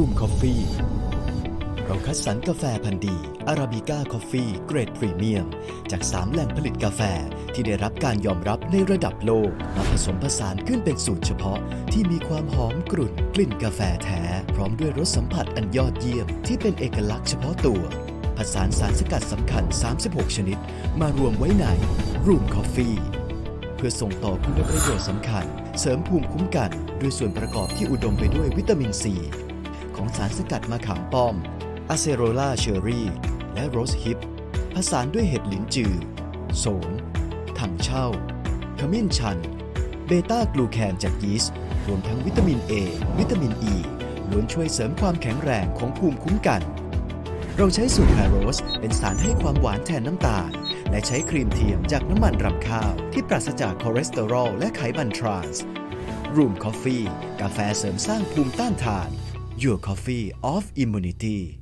Room Coffee เราคัดสรรกาแฟพันธุ์ดีอาราบิก้าคอฟฟี่เกรดพรีเมียม จาก 3 แหล่งผลิตกาแฟที่ได้รับการยอมรับในระดับโลกมาผสมผสานขึ้นเป็นสูตรเฉพาะ ที่มีความหอมกรุ่นกลิ่นกาแฟแท้ พร้อมด้วยรสสัมผัสอันยอดเยี่ยม ที่เป็นเอกลักษณ์เฉพาะตัวผสานสารสกัดสำคัญ 36 ชนิด มารวมไว้ใน Room Coffee เพื่อส่งต่อคุณประโยชน์สำคัญ เสริมภูมิคุ้มกัน ด้วยส่วนประกอบที่อุดมไปด้วยวิตามินซี ของสารสกัดมะขามป้อมอะเซโรล่าเชอรี่ และโรสฮิปผสานด้วยเห็ดหลินจือ โสม ถังเช่า ขมิ้นชัน เบต้ากลูแคนจากยีสต์ รวมทั้งวิตามิน A วิตามิน E ล้วนช่วยเสริมความแข็งแรงของภูมิคุ้มกัน เราใช้สูตรไคโรสเป็นสารให้ความหวานแทนน้ำตาล และใช้ครีมเทียมจากน้ำมันรำข้าว ที่ปราศจากคอเลสเตอรอลและไขมันทรานส์ Room Coffee กาแฟเสริมสร้างภูมิต้านทาน Your Coffee of Immunity